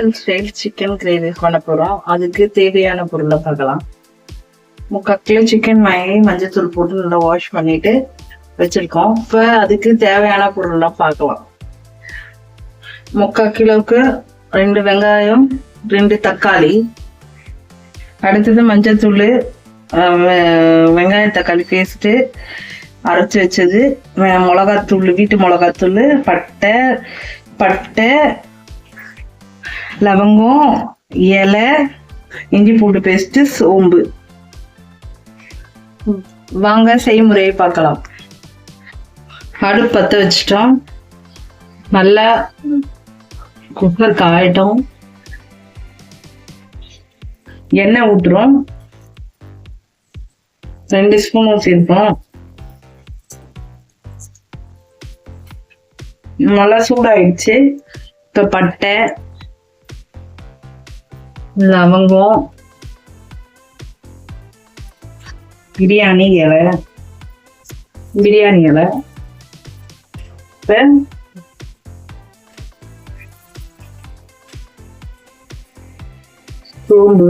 Hotel style chicken gravy பண்ண போறோம். அதுக்கு தேவையான பொருளை பார்க்கலாம். முக்கால் கிலோ சிக்கன் வாங்கி மஞ்சத்தூள் போட்டு நல்லா வாஷ் பண்ணிட்டு வச்சிருக்கோம். இப்போ அதுக்கு தேவையான பொருள்லாம் பார்க்கலாம். முக்கால் கிலோவுக்கு ரெண்டு வெங்காயம் ரெண்டு தக்காளி. அடுத்தது மஞ்சத்தூள் வெங்காயம் வெங்காய தக்காளி பேஸ்ட்டு அரைச்சி வச்சது. மிளகாத்தூள் வீட்டு மிளகாத்தூள் பட்டை பட்டை லவங்கம் இலை இஞ்சி பூண்டு பேஸ்ட்டு சோம்பு. வாங்க செய்முறையை பார்க்கலாம். அடுப்பு பற்ற வச்சிட்டோம். நல்லா குக்கர் காயட்டும் எண்ணெய் ஊற்றுறோம் ரெண்டு ஸ்பூன் ஊற்றிருக்கோம் நல்லா சூடாயிடுச்சு. இப்போ பட்டை லவங்கம் பிரியாணி இலை பிரியாணி இலை சோம்பு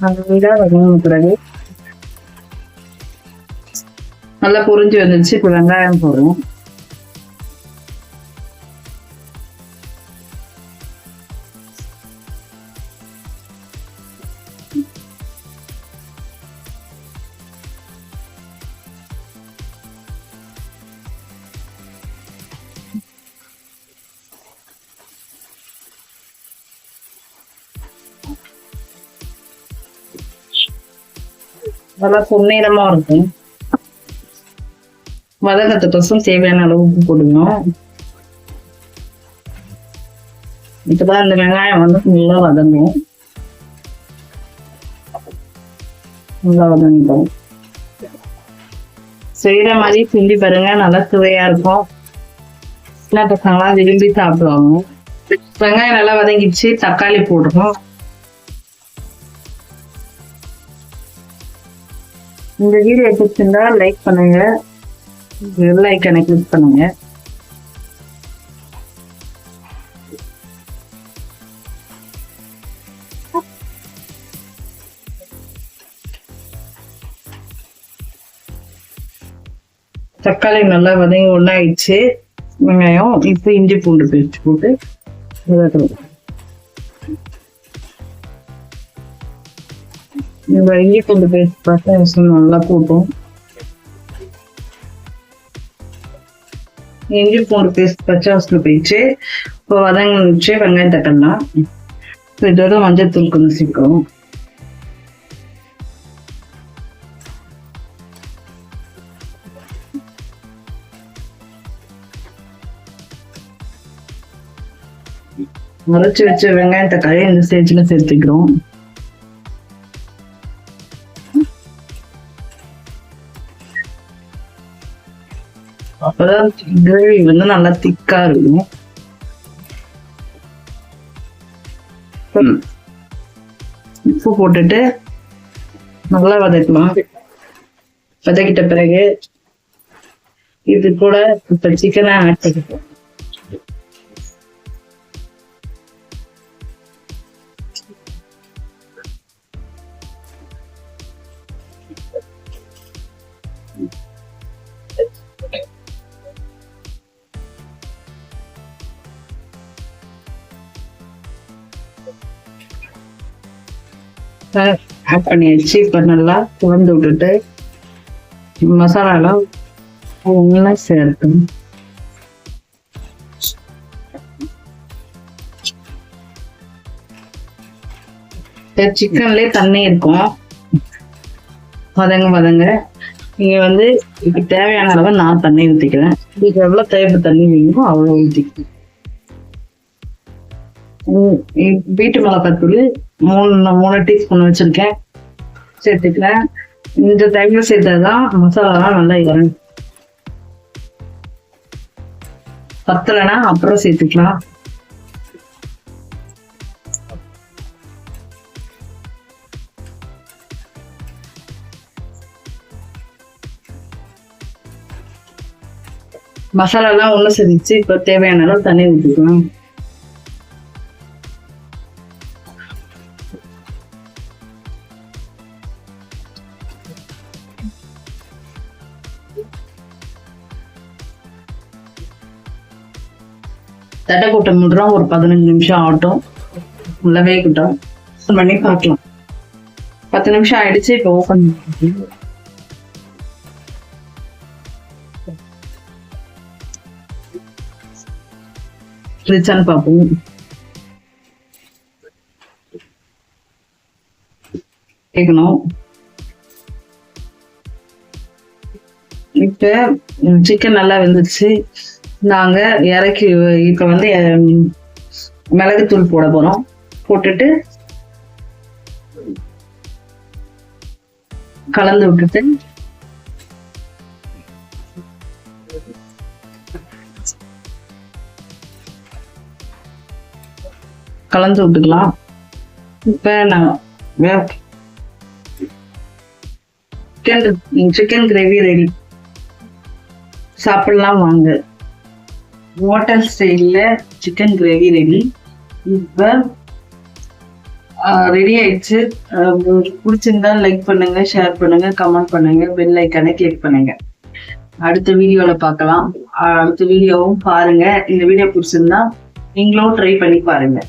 அந்த வீடாக வதங்கின பிறகு நல்லா பொரிஞ்சு வந்துருச்சு. இப்போ வெங்காயம் போடுறோம். நல்லா பொன்னிறமா இருக்கும். வதக்கத்துக்கோசம் தேவையான அளவு உப்பு போடணும் இப்பதான் இந்த வெங்காயம் வந்து நல்லா வதங்கும். நல்லா வதங்கிட்டோம் செய்கிற மாதிரி செஞ்சு பாருங்க நல்லா சுவையா இருக்கும். சின்ன பசங்களாம் விரும்பி சாப்பிடுவாங்க. வெங்காயம் நல்லா வதங்கிடுச்சு தக்காளி போடுறோம். இந்த வீடியோ பிடிச்சிருந்தா லைக் பண்ணுங்க. பெல் ஐக்கனை கிளிக் பண்ணுங்க. தக்காளி நல்லா வதங்கி ஒன்றாயிடுச்சு வெங்காயம் இப்போ இஞ்சி பூண்டு பேஸ்ட் போட்டு வதக்கணும். இந்த இஞ்சி பூண்டு பேஸ்ட் பார்த்தா நல்லா கூட்டும் இஞ்சி பூண்டு பேஸ்ட் பச்சை வாசனை போயிடுச்சு. இப்போ வதங்கிச்சு வெங்காயம் தட்டலாம். இதோட மஞ்சள் தூள் கொஞ்சம் சீக்கிரம் மறைச்சு வச்ச வெங்காயம் தக்காளி இந்த ஸ்டேஜில் சேர்த்துக்கிறோம். அப்பதான் கிரேவி வந்து நல்லா திக்கா இருக்கும் உப்பு போட்டுட்டு நல்லா வதக்கலாம் வதக்கிட்ட பிறகு இது கூட இப்ப சிக்கனை ஆட் பண்ணிப்போம் ஆட் பண்ணியாச்சு இப்போ நல்லா துவந்து விட்டுட்டு மசாலாலாம் நல்லா சேர்க்கணும். சிக்கன்லேயே தண்ணி இருக்கும். வதங்க வதங்க. நீங்க வந்து இதுக்கு தேவையான அளவு நான் தண்ணி ஊற்றிக்கிறேன் இதுக்கு எவ்வளோ தேவை தண்ணி வேணுமோ அவ்வளோ ஊற்றிக்கிறேன் வீட்டு மிளகாத்தூள் மூணு மூணு டீஸ்பூன் வச்சிருக்கேன். சேர்த்துக்கிறேன் இந்த டைம்ல சேர்த்ததுதான் மசாலா நல்லா இறங்கும் பத்தலைன்னா அப்புறம் சேர்த்துக்கலாம். மசாலாலாம் ஒன்றும் செதிச்சு இப்போ தேவையான அளவு தண்ணி ஊற்றிக்கலாம் தட்டை கூட்டம் முடுறோம். ஒரு பதினஞ்சு நிமிஷம் ஆகட்டும். உள்ள வேகட்டும் ஓப்பன் பண்ணி பார்க்கலாம். பத்து நிமிஷம் ஆயிடுச்சு இப்போ ஓப்பன் ரிச்சான்னு பார்ப்போம். கேட்கணும் இப்ப சிக்கன் நல்லா வெந்துருச்சு. நாங்க இறக்கி இப்ப வந்து மிளகுத்தூள் போட போறோம். போட்டுட்டு கலந்து விட்டுட்டு கலந்து விட்டுக்கலாம். இப்ப நான் சிக்கன் சிக்கன் கிரேவி ரெடி சாப்பிடலாம் வாங்க. ஹோட்டல் ஸ்டைலில் சிக்கன் கிரேவி ரெடி இப்போ ரெடி ஆயிடுச்சு. பிடிச்சிருந்தா லைக் பண்ணுங்க ஷேர் பண்ணுங்க கமெண்ட் பண்ணுங்க பெல் ஐக்கானை கிளிக் பண்ணுங்க. அடுத்த வீடியோவில் பார்க்கலாம். அடுத்த வீடியோவும் பாருங்க. இந்த வீடியோ பிடிச்சிருந்தா நீங்களும் ட்ரை பண்ணி பாருங்கள்